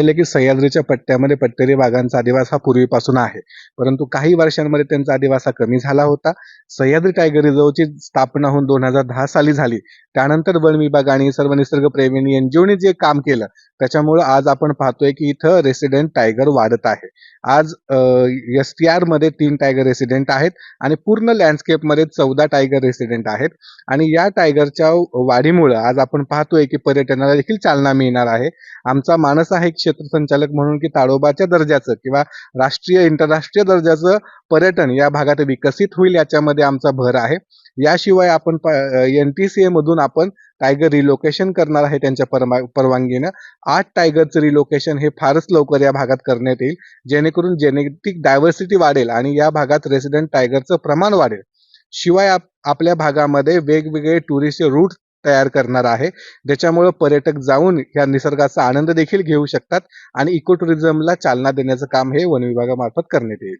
पाहिलं की सह्याद्रीच्या पट्ट्यामध्ये पट्टेरी वाघांचा अधिवास हा पूर्वीपासून आहे. परंतु काही वर्षांमध्ये त्यांचा अधिवास हा कमी झाला होता. सह्याद्री टायगर रिझर्वची स्थापना होऊन दोन हजार दहा साली झाली. त्यानंतर वन विभाग आणि सर्व निसर्ग प्रेमींनी एनजीओने जे काम केलं त्याच्यामुळे आज आपण पाहतोय की इथं रेसिडेंट टायगर वाढत आहे. आज एस टी आरमध्ये तीन टायगर रेसिडेंट आहेत आणि पूर्ण लँडस्केपमध्ये चौदा टायगर रेसिडेंट आहेत. आणि या टायगरच्या वाढीमुळे आज आपण पाहतोय की पर्यटनाला देखील चालना मिळणार आहे. आमचा मानस आहे क्षेत्र संचालक म्हणून की ताडोबाच्या दर्जाचं किंवा राष्ट्रीय इंटरराष्ट्रीय दर्जाचं पर्यटन या भागात विकसित होईल याच्यामध्ये आमचा भर आहे. याशिवाय आपण एन टी सी मधून आपण टायगर रिलोकेशन करणार आहे त्यांच्या परमा परवानगीनं. आठ टायगरचं रिलोकेशन हे फारच लवकर या भागात करण्यात येईल जेणेकरून जेनेटिक डायव्हर्सिटी वाढेल आणि या भागात रेसिडेंट टायगरचं प्रमाण वाढेल. शिवाय आप आपल्या भागामध्ये वेगवेगळे टुरिस्ट रूट तयार करणार आहे. ज्याच्यामुळं पर्यटक जाऊन या निसर्गाचा आनंद देखील घेऊ शकतात आणि इको टुरिझमला चालना देण्याचं काम हे वन विभागामार्फत करण्यात येईल.